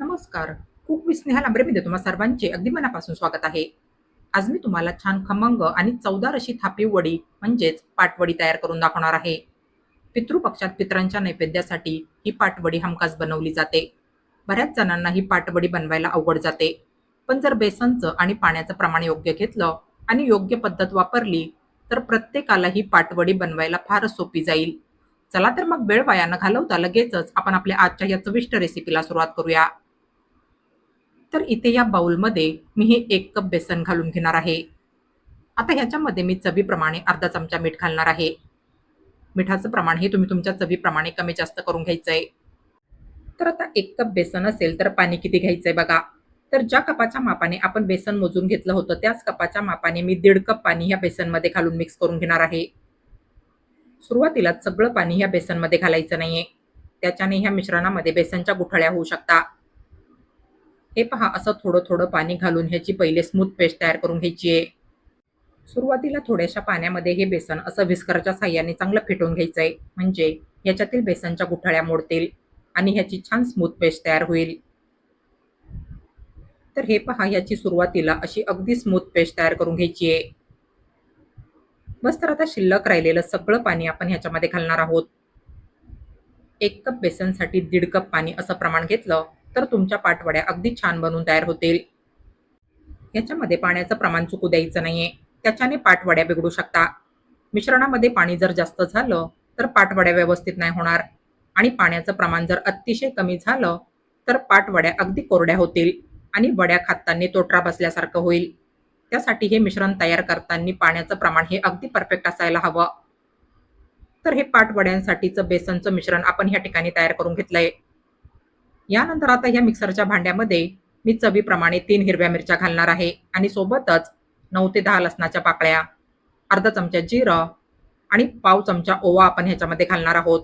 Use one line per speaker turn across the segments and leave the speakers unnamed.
नमस्कार. Cook with Sneha लांबरेमध्ये तुम्हाला सर्वांचे अगदी मनापासून स्वागत आहे. आज मी तुम्हाला छान खमंग आणि चौदार अशी थापी वडी म्हणजेच पाटवडी तयार करून दाखवणार आहे. पितृपक्षात पितरांच्या नैवेद्यासाठी ही पाटवडी हमखास बनवली जाते. बऱ्याच जणांना ही पाटवडी बनवायला अवघड जाते. पण जर बेसनचं आणि पाण्याचं प्रमाण योग्य घेतलं आणि योग्य पद्धत वापरली तर प्रत्येकाला ही पाटवडी बनवायला फारच सोपी जाईल. चला तर मग वेळ वाया न घालवता लगेचच आपण आपल्या आजच्या या चविष्ट रेसिपीला सुरुवात करूया. तर इथे या बाउलमध्ये मी हे एक कप बेसन घालून घेणार आहे. आता ह्याच्यामध्ये मी चवीप्रमाणे अर्धा चमचा मीठ घालणार आहे. मिठाचं प्रमाण हे तुम्ही तुमच्या चवीप्रमाणे कमी जास्त करून घ्यायचं आहे तर आता एक कप बेसन असेल तर पाणी किती घ्यायचं आहे बघा. तर ज्या कपाच्या मापाने आपण बेसन मोजून घेतलं होतं त्याच कपाच्या मापाने मी दीड कप पाणी ह्या बेसनमध्ये घालून मिक्स करून घेणार आहे. सुरुवातीला सगळं पाणी ह्या बेसनमध्ये घालायचं नाहीये. त्याच्याने ह्या मिश्रणामध्ये बेसनच्या गुठळ्या होऊ शकता. हे पहा असं थोडं थोडं पाणी घालून ह्याची पहिले स्मूथ पेस्ट तयार करून घ्यायची आहे. सुरुवातीला थोड्याशा पाण्यामध्ये हे बेसन असं विस्करच्या साह्याने चांगलं फेटून घ्यायचं आहे म्हणजे याच्यातील बेसनच्या गुठळ्या मोडतील आणि ह्याची छान स्मूथ पेस्ट तयार होईल. तर हे पहा याची सुरुवातीला अशी अगदी स्मूथ पेस्ट तयार करून घ्यायची आहे. बस तर आता शिल्लक राहिलेलं सगळं पाणी आपण ह्याच्यामध्ये घालणार आहोत. एक कप बेसनसाठी दीड कप पाणी असं प्रमाण घेतलं. तर तुमच्या पाठवड्या अगदी छान बनून तयार होतील. याच्यामध्ये पाण्याचं प्रमाण चुकू द्यायचं नाहीये. त्याच्याने पाठवड्या बिघडू शकता. मिश्रणामध्ये पाणी जर जास्त झालं तर पाठवड्या व्यवस्थित नाही होणार. आणि पाण्याचं प्रमाण जर अतिशय कमी झालं तर पाठवड्या अगदी कोरड्या होतील आणि वड्या खाताना तोटरा बसल्यासारखं होईल. त्यासाठी हे मिश्रण तयार करताना पाण्याचं प्रमाण हे अगदी परफेक्ट असायला हवं. तर हे पाठवड्यांसाठीचं बेसनचं मिश्रण आपण ह्या ठिकाणी तयार करून घेतलंय. यानंतर आता ह्या मिक्सरच्या भांड्यामध्ये मी चवीप्रमाणे तीन हिरव्या मिरच्या घालणार आहे. आणि सोबतच नऊ ते दहा लसणाच्या पाकळ्या अर्धा चमचा जिरं आणि पाव चमचा ओवा आपण ह्याच्यामध्ये घालणार आहोत.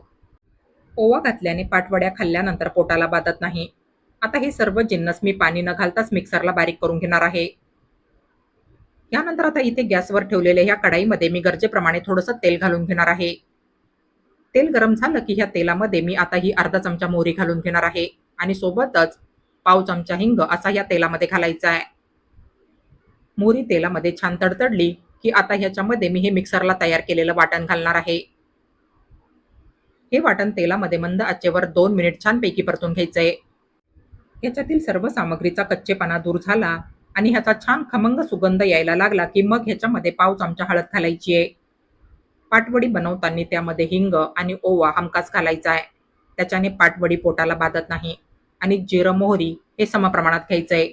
ओवा घातल्याने पाटवड्या खाल्ल्यानंतर पोटाला बाधत नाही. आता हे सर्व जिन्नस मी पाणी न घालताच मिक्सरला बारीक करून घेणार आहे. यानंतर आता इथे गॅसवर ठेवलेल्या ह्या कढाईमध्ये मी गरजेप्रमाणे थोडंसं तेल घालून घेणार आहे. तेल गरम झालं की ह्या तेलामध्ये मी आता ही अर्धा चमचा मोहरी घालून घेणार आहे. आणि सोबतच पाव चमचा हिंग असा या तेलामध्ये घालायचा आहे. मोहरी तेलामध्ये छान तडतडली की आता ह्याच्यामध्ये मी हे मिक्सरला तयार केलेलं वाटण घालणार आहे. हे वाटण तेलामध्ये मंद आचेवर दोन मिनिट छानपैकी परतून घ्यायचंय. ह्याच्यातील सर्व सामग्रीचा कच्चेपणा दूर झाला आणि ह्याचा छान खमंग सुगंध यायला लागला की मग ह्याच्यामध्ये पाव चमचा हळद घालायची आहे. पाटवडी बनवताना त्यामध्ये हिंग आणि ओवा हमखास घालायचा आहे. त्याच्याने पाटवडी पोटाला बाधत नाही. आणि जिरं मोहरी हे समप्रमाणात घ्यायचं आहे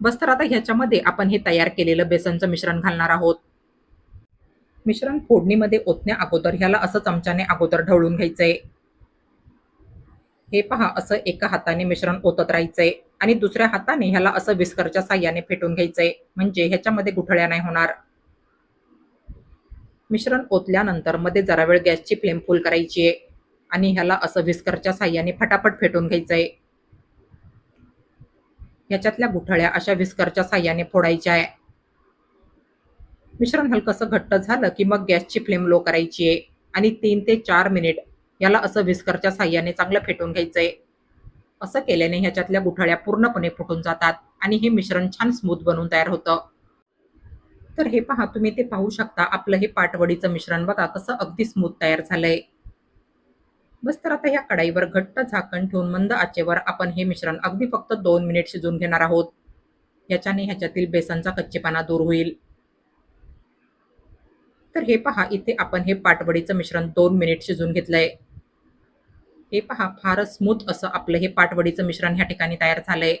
बस तर आता ह्याच्यामध्ये आपण हे तयार केलेलं बेसनचं मिश्रण घालणार आहोत. मिश्रण फोडणीमध्ये ओतण्या अगोदर ह्याला असं चमच्याने अगोदर ढवळून घ्यायचंय. हे पहा असं एका हाताने मिश्रण ओतत राहायचंय आणि दुसऱ्या हाताने ह्याला असं विस्करच्या साह्याने फेटून घ्यायचंय म्हणजे ह्याच्यामध्ये गुठळ्या नाही होणार. मिश्रण ओतल्यानंतरमध्ये जरा वेळ गॅसची फ्लेम फुल करायची आहे. आणि ह्याला असं विस्करच्या साह्याने फटाफट फेटून घ्यायचंय. ह्याच्यातल्या गुठळ्या अशा विस्करच्या साह्याने फोडायच्या आहे मिश्रण हलकंसं घट्ट झालं की मग गॅसची फ्लेम लो करायची आहे आणि तीन ते चार मिनिट याला असं विस्करच्या साह्याने चांगलं फेटून घ्यायचंय. असं केल्याने ह्याच्यातल्या गुठळ्या पूर्णपणे फुटून जातात आणि हे मिश्रण छान स्मूथ बनून तयार होतं. तर हे पहा तुम्ही ते पाहू शकता आपलं हे पाटवडीचं मिश्रण बघा कसं अगदी स्मूथ तयार झालंय. बस तर आता ह्या कढाईवर घट्ट झाकण ठेवून मंद आचेवर आपण हे मिश्रण अगदी फक्त दोन मिनिट शिजवून घेणार आहोत. याच्याने ह्याच्यातील बेसनचा कच्चेपणा दूर होईल. तर हे पहा इथे आपण हे पाटवडीचं मिश्रण दोन मिनिट शिजवून घेतलंय. हे पहा फारच स्मूथ असं आपलं हे पाटवडीचं मिश्रण ह्या ठिकाणी तयार झालंय.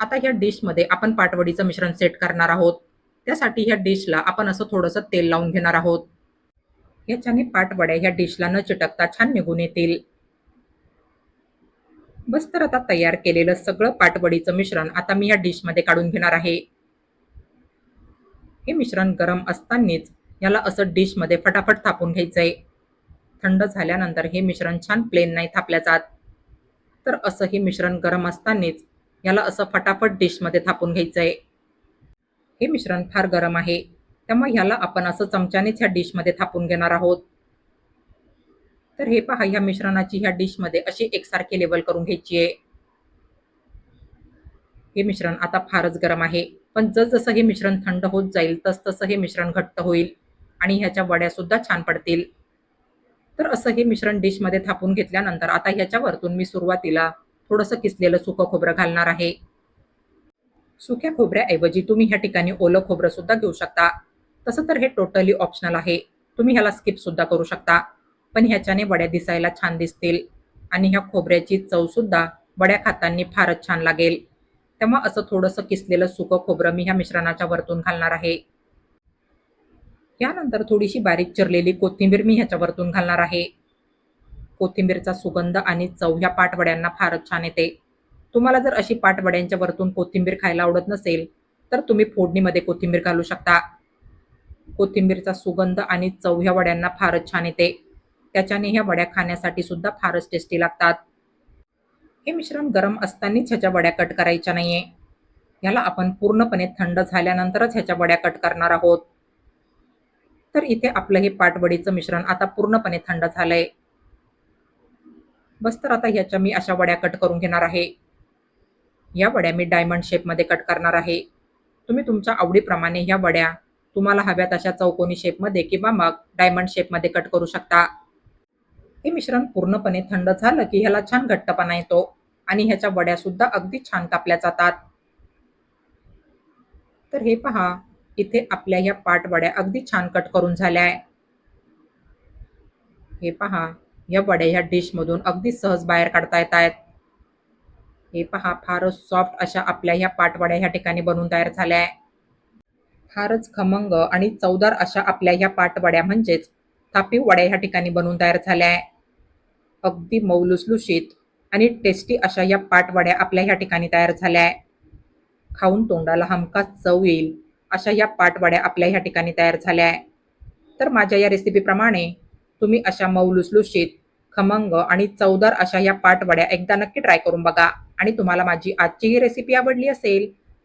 आता ह्या डिशमध्ये आपण पाटवडीचं मिश्रण सेट करणार आहोत. त्यासाठी ह्या डिशला आपण असं थोडंसं तेल लावून घेणार आहोत. याच्याने पाटवड्या ह्या डिशला न चिटकता छान निघून येतील. बस तर आता तयार केलेलं सगळं पाटवडीचं मिश्रण आता मी या डिशमध्ये काढून घेणार आहे. हे मिश्रण गरम असतानाच याला असं डिशमध्ये फटाफट थापून घ्यायचंय. थंड झाल्यानंतर हे मिश्रण छान प्लेन नाही थापल्या जात. तर असं हे मिश्रण गरम असतानाच याला असं फटाफट डिशमध्ये थापून घ्यायचंय. हे मिश्रण फार गरम आहे. त्यामुळे ह्याला आपण असं चमच्यानेच ह्या डिशमध्ये थापून घेणार आहोत. तर हे पहा ह्या मिश्रणाची ह्या डिशमध्ये अशी एकसारखी लेवल करून घ्यायची आहे. हे मिश्रण आता फारच गरम आहे. पण जसजसं हे मिश्रण थंड होत जाईल तसतसं हे मिश्रण घट्ट होईल आणि ह्याच्या वड्या सुद्धा छान पडतील. तर असं हे मिश्रण डिशमध्ये थापून घेतल्यानंतर आता ह्याच्यावरतून मी सुरुवातीला थोडंसं किसलेलं सुकं खोबरं घालणार आहे. सुक्या खोबऱ्याऐवजी तुम्ही ह्या ठिकाणी ओलं खोबरं सुद्धा घेऊ शकता. तसं तर हे टोटली ऑप्शनल आहे. तुम्ही ह्याला स्किप सुद्धा करू शकता. पण ह्याच्याने वड्या दिसायला छान दिसतील. आणि ह्या खोबऱ्याची चव सुद्धा वड्या खातांनी फारच छान लागेल. तेव्हा असं थोडंसं किसलेलं सुकं खोबरं मी ह्या मिश्रणाच्या वरतून घालणार आहे. यानंतर थोडीशी बारीक चिरलेली कोथिंबीर मी ह्याच्या वरतून घालणार आहे. कोथिंबीरचा सुगंध आणि चव ह्या पाटवड्यांना फारच छान येते. तुम्हाला जर अशी पाटवड्यांच्या वरतून कोथिंबीर खायला आवडत नसेल तर तुम्ही फोडणीमध्ये कोथिंबीर घालू शकता. कोथिंबीरचा सुगंध आणि चव ह्या वड्यांना फारच छान येते. त्याच्याने ह्या वड्या खाण्यासाठी सुद्धा फारच टेस्टी लागतात. हे मिश्रण गरम असतानाच ह्याच्या वड्या कट करायच्या नाहीये. ह्याला आपण पूर्णपणे थंड झाल्यानंतरच ह्याच्या वड्या कट करणार आहोत. तर इथे आपलं हे पाटवडीचं मिश्रण आता पूर्णपणे थंड झालंय. बस तर आता ह्याच्या मी अशा वड्या कट करून घेणार आहे. या वड्या मी डायमंड शेपमध्ये कट करणार आहे. तुम्ही तुमच्या आवडीप्रमाणे ह्या वड्या तुम्हाला हव्यात अशा चौकोनी शेपमध्ये किंवा मग डायमंड शेपमध्ये कट करू शकता. हे मिश्रण पूर्णपणे थंड झालं की ह्याला छान घट्टपणा येतो आणि ह्याच्या वड्या सुद्धा अगदी छान कापल्या जातात. तर हे पहा इथे आपल्या ह्या पाटवड्या अगदी छान कट करून झाल्या आहे. हे पहा या वड्या ह्या डिशमधून अगदी सहज बाहेर काढता येत आहेत. हे पहा फारच सॉफ्ट अशा आपल्या ह्या पाटवड्या ह्या ठिकाणी बनवून तयार झाल्या आहे. फारच खमंग आणि चवदार अशा आपल्या ह्या पाटवड्या म्हणजेच थापी वड्या ह्या ठिकाणी बनवून तयार झाल्या. आहे अगदी मऊ लुसलुशीत आणि टेस्टी अशा या पाटवड्या आपल्या ह्या ठिकाणी तयार झाल्या. आहे खाऊन तोंडाला हमखास चव येईल अशा या पाटवड्या आपल्या ह्या ठिकाणी तयार झाल्या. आहे तर माझ्या या रेसिपीप्रमाणे तुम्ही अशा मऊ लुसलुशीत खमंग आणि चवदार अशा या पाटवड्या एकदा नक्की ट्राय करून बघा आणि तुम्हाला माझी आजची ही रेसिपी आवडली असेल